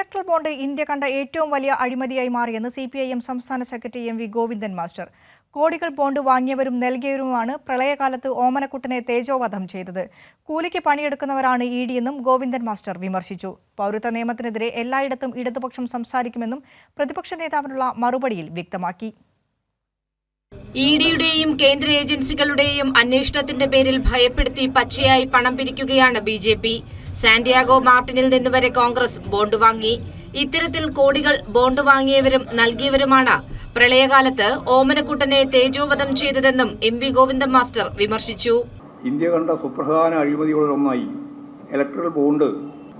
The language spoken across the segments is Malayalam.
ഇലക്ട്രൽ ബോണ്ട് ഇന്ത്യ കണ്ട ഏറ്റവും വലിയ അഴിമതിയായി മാറിയെന്ന് സി പി ഐ എം സംസ്ഥാന secretary M V Govindan master. കോടികൾ ബോണ്ട് വാങ്ങിയവരും നൽകിയവരുമാണ് പ്രളയകാലത്ത് ഓമനക്കുട്ടനെ തേജോവധം ചെയ്തത്. കൂലിക്ക് പണിയെടുക്കുന്നവരാണ് ഇ ഡിയെന്നും ഗോവിന്ദൻ മാസ്റ്റർ വിമർശിച്ചു. പൗരത്വ നിയമത്തിനെതിരെ എല്ലായിടത്തും ഇടതുപക്ഷം സംസാരിക്കുമെന്നും പ്രതിപക്ഷ നേതാവിനുള്ള മറുപടിയിൽ വ്യക്തമാക്കി. ഇ ഡിയുടെയും കേന്ദ്ര ഏജൻസികളുടെയും അന്വേഷണത്തിന്റെ പേരിൽ ഭയപ്പെടുത്തി പച്ചയായി പണം പിരിക്കുകയാണ് ബി ജെ പി. സാന്റിയാഗോ മാർട്ടിനിൽ നിന്ന് വരെ കോൺഗ്രസ് ബോണ്ട് വാങ്ങി. ഇത്തരത്തിൽ കോടികൾ ബോണ്ട് വാങ്ങിയവരും നൽകിയവരുമാണ്. പ്രളയകാലത്ത് ഓമനക്കുട്ടനെ തേജോവധം ചെയ്തതെന്നും എം വി ഗോവിന്ദൻ മാസ്റ്റർ വിമർശിച്ചു. ഇന്ത്യ കണ്ട സുപ്രധാന അഴിമതികളിലൊന്നായി ഇലക്ട്രൽ ബോണ്ട്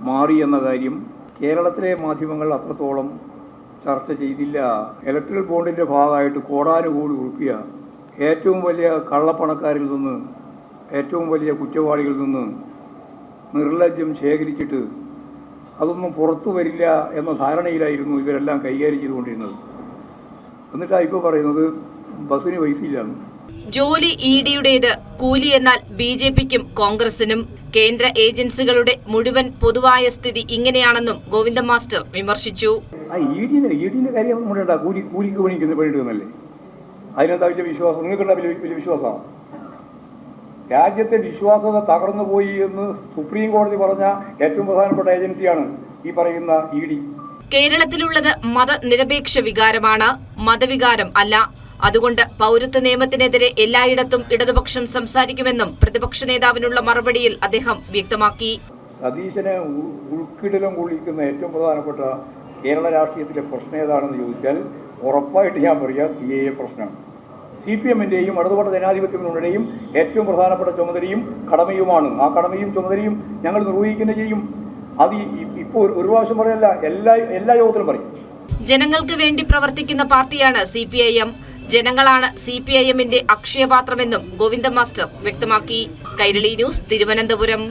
മാറി എന്ന കാര്യം കേരളത്തിലെ മാധ്യമങ്ങൾ അത്രത്തോളം ചർച്ച ചെയ്തില്ല. ഇലക്ട്രിക്കൽ ബോണ്ടിന്റെ ഭാഗമായിട്ട് കോടാനുകൂടി ഉറുപ്പിയ ഏറ്റവും വലിയ കള്ളപ്പണക്കാരിൽ നിന്ന് ഏറ്റവും വലിയ കുറ്റവാളികളിൽ നിന്ന് നിർലജ്ജം ശേഖരിച്ചിട്ട് അതൊന്നും പുറത്തു വരില്ല എന്ന ധാരണയിലായിരുന്നു ഇവരെല്ലാം കൈകാര്യം ചെയ്തുകൊണ്ടിരുന്നത്. എന്നിട്ടാണ് ഇപ്പോൾ പറയുന്നത് ബസ്സിന് പൈസയില്ലാന്ന് ജോലി ഇ ഡിയുടേത് കൂലി എന്നാൽ ബി ജെ പിക്കും കോൺഗ്രസിനും കേന്ദ്ര ഏജൻസികളുടെ മുഴുവൻ പൊതുവായ സ്ഥിതി ഇങ്ങനെയാണെന്നും ഗോവിന്ദ മാസ്റ്റർ വിമർശിച്ചു. ആ ഇ ഡിനെ കാര്യം നമ്മുടെ ഉണ്ടാ കൂലി കൂലിക്ക് പണിക്കുന്ന പണിയെടുക്കുന്നല്ലേ അതിനെന്താ വലിയ വിശ്വാസം? നിങ്ങൾക്കുള്ള വലിയ വലിയ വിശ്വാസമാണ് രാജ്യത്തെ വിശ്വാസത തകർന്നു പോയി എന്ന് സുപ്രീം കോടതി പറഞ്ഞ ഏറ്റവും പ്രധാനപ്പെട്ട ഏജൻസിയാണ് ഈ പറയുന്ന ഇ ഡി. കേരളത്തിലുള്ളത് മതനിരപേക്ഷ വികാരമാണ്. മതവികാരം അല്ല. അതുകൊണ്ട് പൗരത്വ നിയമത്തിനെതിരെ എല്ലായിടത്തും ഇടതുപക്ഷം സംസാരിക്കുമെന്നും പ്രതിപക്ഷ നേതാവിനുള്ള മറുപടിയിൽ അദ്ദേഹം വ്യക്തമാക്കി. സതീശനെ ഉൾക്കിടിലം കൊള്ളിക്കുന്ന ഏറ്റവും പ്രധാനപ്പെട്ട കേരള രാഷ്ട്രീയത്തിലെ പ്രശ്നം ഏതാണെന്ന് ചോദിച്ചാൽ ഉറപ്പായിട്ട് ഞാൻ പറയുക സി എ എ പ്രശ്നമാണ് സി പി എമ്മിന്റെയും ഇടതുപക്ഷ ജനാധിപത്യ മുന്നണിയുടെയും ഏറ്റവും പ്രധാനപ്പെട്ട ചുമതലയും കടമയുമാണ്. ആ കടമയും ചുമതലയും ഞങ്ങൾ നിർവഹിക്കുന്ന ചെയ്യും. അത് ഇപ്പോൾ ഒരു പ്രാവശ്യം പറയല്ല എല്ലാ എല്ലാ യോഗത്തിലും പറയും. ജനങ്ങൾക്ക് വേണ്ടി പ്രവർത്തിക്കുന്ന പാർട്ടിയാണ് സി പി ഐ എം ജനങ്ങളാണ് സി പി ഐ എമ്മിന്റെ അക്ഷയപാത്രമെന്നും ഗോവിന്ദ മാസ്റ്റർ വ്യക്തമാക്കി. കൈരളി ന്യൂസ് തിരുവനന്തപുരം.